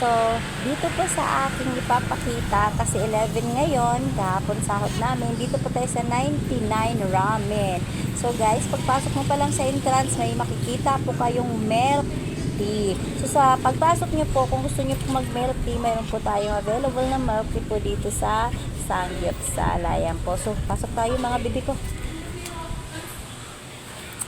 So, dito po sa aking ipapakita, kasi 11 ngayon, kahapon sahod namin, dito po tayo sa 99 ramen. So guys, pagpasok mo pa lang sa entrance, may makikita po kayong milk tea. So sa pagpasok nyo po, kung gusto nyo po mag milk tea, mayroon po tayong available na milk tea po dito sa Sangyupsal. Ayan po. So, pasok tayo mga bibi ko.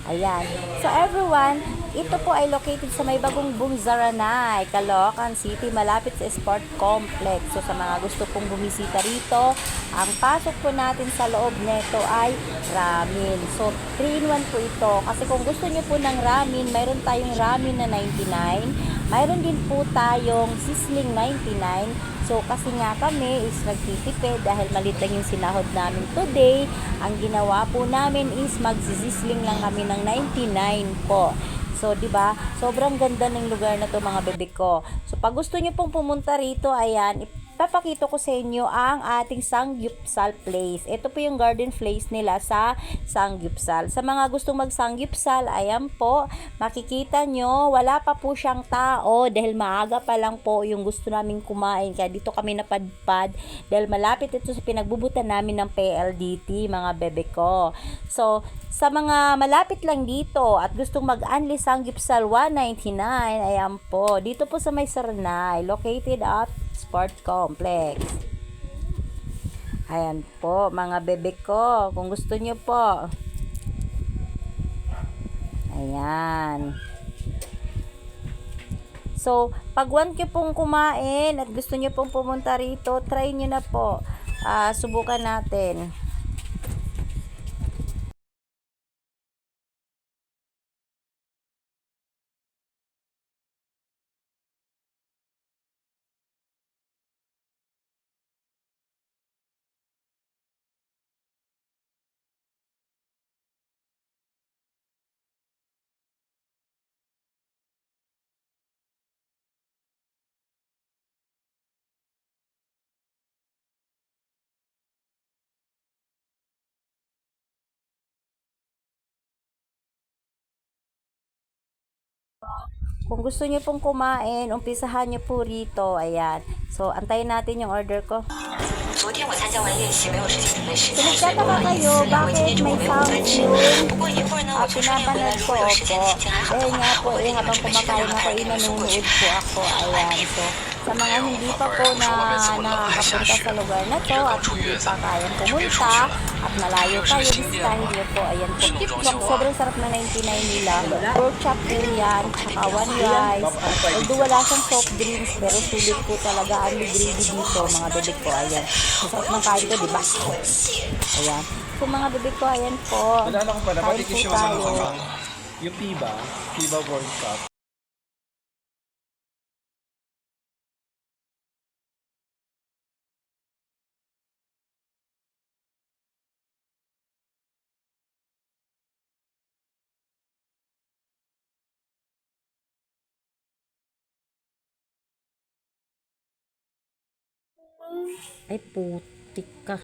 Ayan. So everyone, ito po ay located sa may bagong Bunzaranay, Caloocan City, malapit sa Sport Complex. So sa mga gusto pong bumisita rito, ang pasok po natin sa loob nito ay ramen. So 3 in 1 po ito. Kasi kung gusto niyo po ng ramen, mayroon tayong ramen na 99. Mayroon din po tayong sizzling 99. So, kasi nga kami is nagtitipid dahil malit lang yung sinahod namin today. Ang ginawa po namin is magsisisling lang kami ng 99 po. So, 'di ba? Sobrang ganda ng lugar na 'to mga bebe ko. So, pag gusto niyo pong pumunta rito, ayan, ipapakita ko sa inyo ang ating Sangyupsal Place. Ito po yung garden place nila sa Sangyupsal. Sa mga gustong mag-Sangyupsal, ayan po, makikita nyo, wala pa po siyang tao dahil maaga pa lang po yung gusto namin kumain. Kaya dito kami napadpad dahil malapit ito sa pinagbubutan namin ng PLDT, mga bebe ko. So, sa mga malapit lang dito at gustong mag-unli Sangyupsal 199, ayan po, dito po sa may Saranay, located at Sport Complex. Ayan po, mga bebe ko, kung gusto nyo po. Ayan. So, pag want nyo pong kumain at gusto nyo pong pumunta rito, try nyo na po. Ah, subukan natin. Kung gusto niyo pong kumain, umpisahan niyo po rito. Ayan. So, antayin natin yung order ko. Kung nagtataka kayo, bakit may sound yun? Ah, pinapanood ko po. Dahil nga po, eh, habang kumakain ako, eh, nanonood po ako. Ayan. So, sa mga hindi pa po na, na nakakapunta sa lugar na to at hindi pa kayang pumunta at malayo kayo, bisitahin niyo po. Ayan po. Sobrang sarap na 99 nila. Pork chop yan, tsaka one rice. Although wala siyang soft drinks, pero sulit po talaga ang gravy dito, mga bebek ko. Ayan. Masarap ng kain ko, di ba? Ayan. So, mga bebek ko, ayan po. Nalala ko pala, Kain po tayo. sa Yung FIBA, FIBA World Cup. Ay, putik ka.